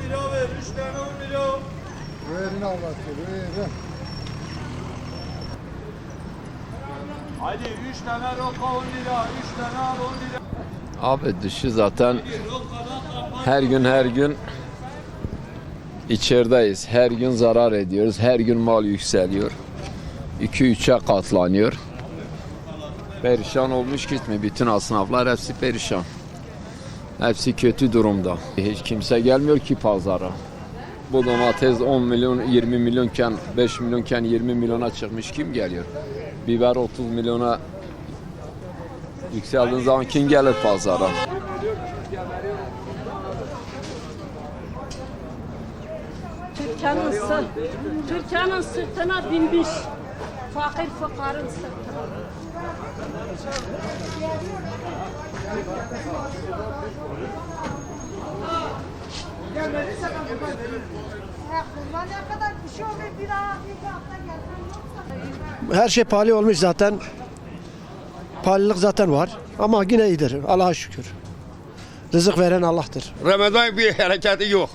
Kilo ver, üç tane on kilo. Verin lira, üç tane al on lira. Abi dışı zaten her gün her gün içerideyiz. Her gün zarar ediyoruz. Her gün mal yükseliyor. 2-3'e katlanıyor. Perişan olmuş gitme. Bütün asnaflar hepsi perişan. Hepsi kötü durumda. Hiç kimse gelmiyor ki pazara. Bu domates 10 milyon 20 milyonken 5 milyonken 20 milyona çıkmış kim geliyor? Biber 30 milyona yükseldiğin zaman kim gelir pazara? Türkiye'nin sırt, Türkiye'nin sırtına binmiş. Fakir fukarın sırtına. Bunlar ne kadar bir şey olur bir daha bir hafta gelsen Her şey pahalı olmuş zaten. Pahalılık zaten var. Ama yine iyidir. Allah'a şükür. Rızık veren Allah'tır. Ramazan bir hareketi yok.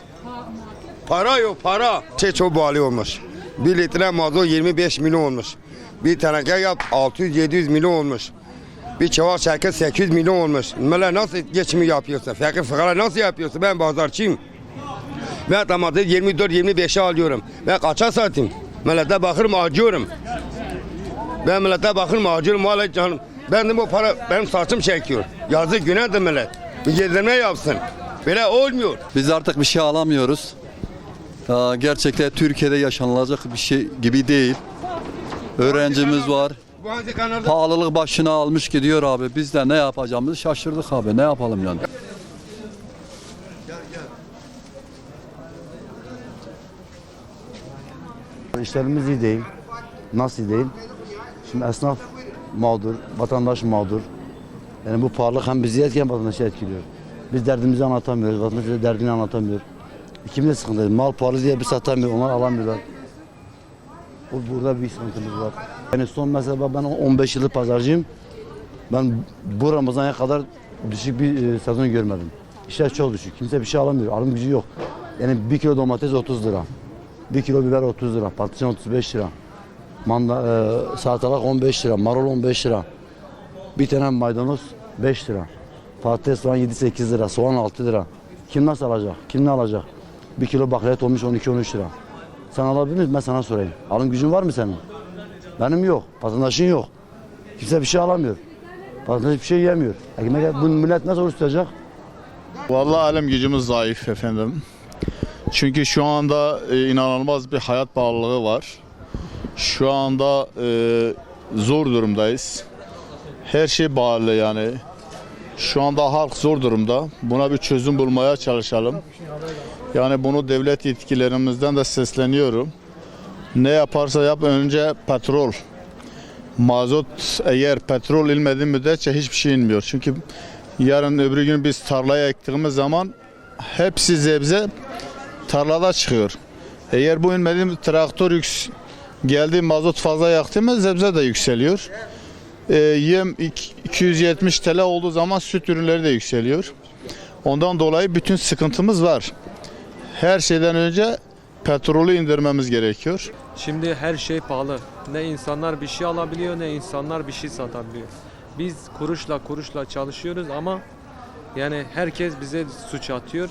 Para yok para. Şey çok pahalı olmuş. Bir litre mazot 25 milyon olmuş. Bir teneke yap 600-700 milyon olmuş. Bir çuval şeker 800 milyon olmuş. Millet nasıl geçimi yapıyorsun? Fakir fıkara nasıl yapıyorsun? Ben pazarcıyım. Ben domates 24-25'e alıyorum. Ben kaça satayım? Millete bakırım acıyorum. Ben millete bakırım acıyorum. Vallahi canım. Ben de bu para benim saçım çekiyor. Yazık günahdır millet. Bir yedirme yapsın. Böyle olmuyor. Biz artık bir şey alamıyoruz. Gerçekten Türkiye'de yaşanılacak bir şey gibi değil. Öğrencimiz var. Pahalılık başına almış gidiyor abi. Biz de ne yapacağımızı şaşırdık abi. Ne yapalım yani? İşlerimiz iyi değil. Nasıl değil? Şimdi esnaf mağdur, vatandaş mağdur. Yani bu pahalılık hem bizi etkileyen vatandaşı etkiliyor. Biz derdimizi anlatamıyoruz, vatandaş derdini anlatamıyor. İkimiz de sıkıntı. Mal pahalı diye biz satamıyor, onlar alamıyorlar. Bu- Burada bir sıkıntımız var. Yani son mesela ben 15 yıllık pazarcıyım. Ben bu Ramazan'a kadar düşük bir e, sezon görmedim. İşler çok düşük. Kimse bir şey alamıyor. Alım gücü yok. Yani bir kilo domates 30 lira. Bir kilo biber 30 lira. Patlıcan 35 lira. Manda, e, salatalık 15 lira. Marul 15 lira. Bir tane maydanoz 5 lira. Patates soğan 7-8 lira. Soğan 6 lira. Kim nasıl alacak? Kim ne alacak? Bir kilo bakliyat olmuş 12-13 lira. Sen alabilir misin? Ben sana sorayım. Alım gücün var mı senin? Benim yok. Vatandaşın yok. Kimse bir şey alamıyor. Vatandaş bir şey yemiyor. Ekmek, bu millet nasıl oruç tutacak? Vallahi alım gücümüz zayıf efendim. Çünkü şu anda e, inanılmaz bir hayat pahalılığı var. Şu anda e, zor durumdayız. Her şey pahalı yani. Şu anda halk zor durumda. Buna bir çözüm bulmaya çalışalım. Yani bunu devlet yetkilerimizden de sesleniyorum. Ne yaparsa yap önce petrol. Mazot eğer petrol inmediği müddetçe hiçbir şey inmiyor. Çünkü yarın öbür gün biz tarlaya ektiğimiz zaman hepsi zebze tarlada çıkıyor. Eğer bu inmediği traktör yüks geldi mazot fazla yaktı mı zebze de yükseliyor. Ee, yem ik- 270 TL olduğu zaman süt ürünleri de yükseliyor. Ondan dolayı bütün sıkıntımız var. Her şeyden önce petrolü indirmemiz gerekiyor. Şimdi her şey pahalı. Ne insanlar bir şey alabiliyor ne insanlar bir şey satabiliyor. Biz kuruşla kuruşla çalışıyoruz ama yani herkes bize suç atıyor.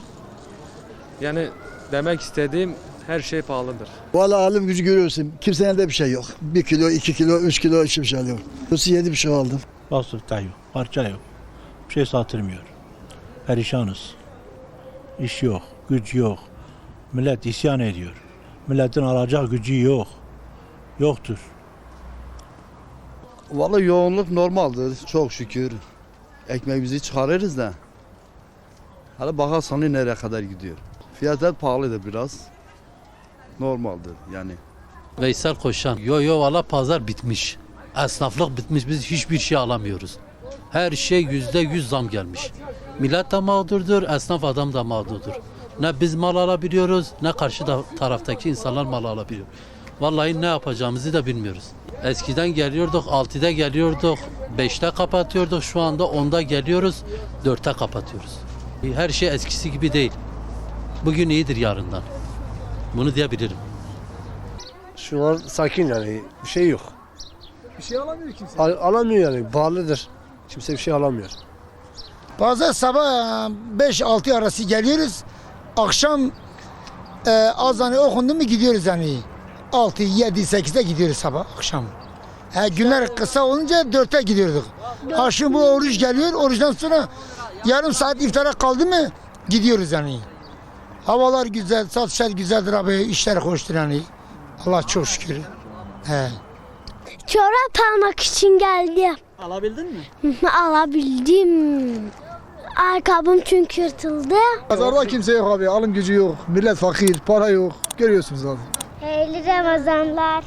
Yani demek istediğim her şey pahalıdır. Vallahi alım gücü görüyorsun. Kimsenin elde bir şey yok. Bir kilo, iki kilo, üç kilo hiçbir şey alıyor. Burası yedi bir şey aldım. Vasıfta yok, parça yok. Bir şey satılmıyor. Perişanız. İş yok, güç yok. Millet isyan ediyor. Milletin alacak gücü yok. Yoktur. Vallahi yoğunluk normaldir çok şükür. Ekmeğimizi çıkarırız da. Hala bakarsan nereye kadar gidiyor. Fiyatlar pahalıdır biraz. Normaldir yani. Veysel Koşan. Yo yo valla pazar bitmiş. Esnaflık bitmiş. Biz hiçbir şey alamıyoruz. Her şey yüzde yüz zam gelmiş. Millet de mağdurdur, esnaf adam da mağdurdur. Ne biz mal alabiliyoruz, ne karşı taraftaki insanlar mal alabiliyor. Vallahi ne yapacağımızı da bilmiyoruz. Eskiden geliyorduk 6'da geliyorduk 5'te kapatıyorduk şu anda 10'da geliyoruz 4'te kapatıyoruz. Her şey eskisi gibi değil. Bugün iyidir yarından. Bunu diyebilirim. Şu an sakin yani bir şey yok. Bir şey alamıyor kimse. Al- alamıyor yani bağlıdır. Kimse bir şey alamıyor. Bazen sabah 5-6 arası geliyoruz. Akşam e, azanı okundu mu gidiyoruz yani. 6, 7, 8'de gidiyoruz sabah akşam. He, günler kısa olunca 4'te gidiyorduk. Ha şimdi bu oruç geliyor. Oruçtan sonra yarım saat iftara kaldı mı gidiyoruz yani. Havalar güzel, satışlar güzeldir abi. işler hoştur yani. Allah çok şükür. He. Çorap almak için geldim. Alabildin mi? Alabildim. Ayakkabım çünkü yırtıldı. Pazarda kimse yok abi. Alım gücü yok. Millet fakir. Para yok. Görüyorsunuz abi. Hayırlı Ramazanlar.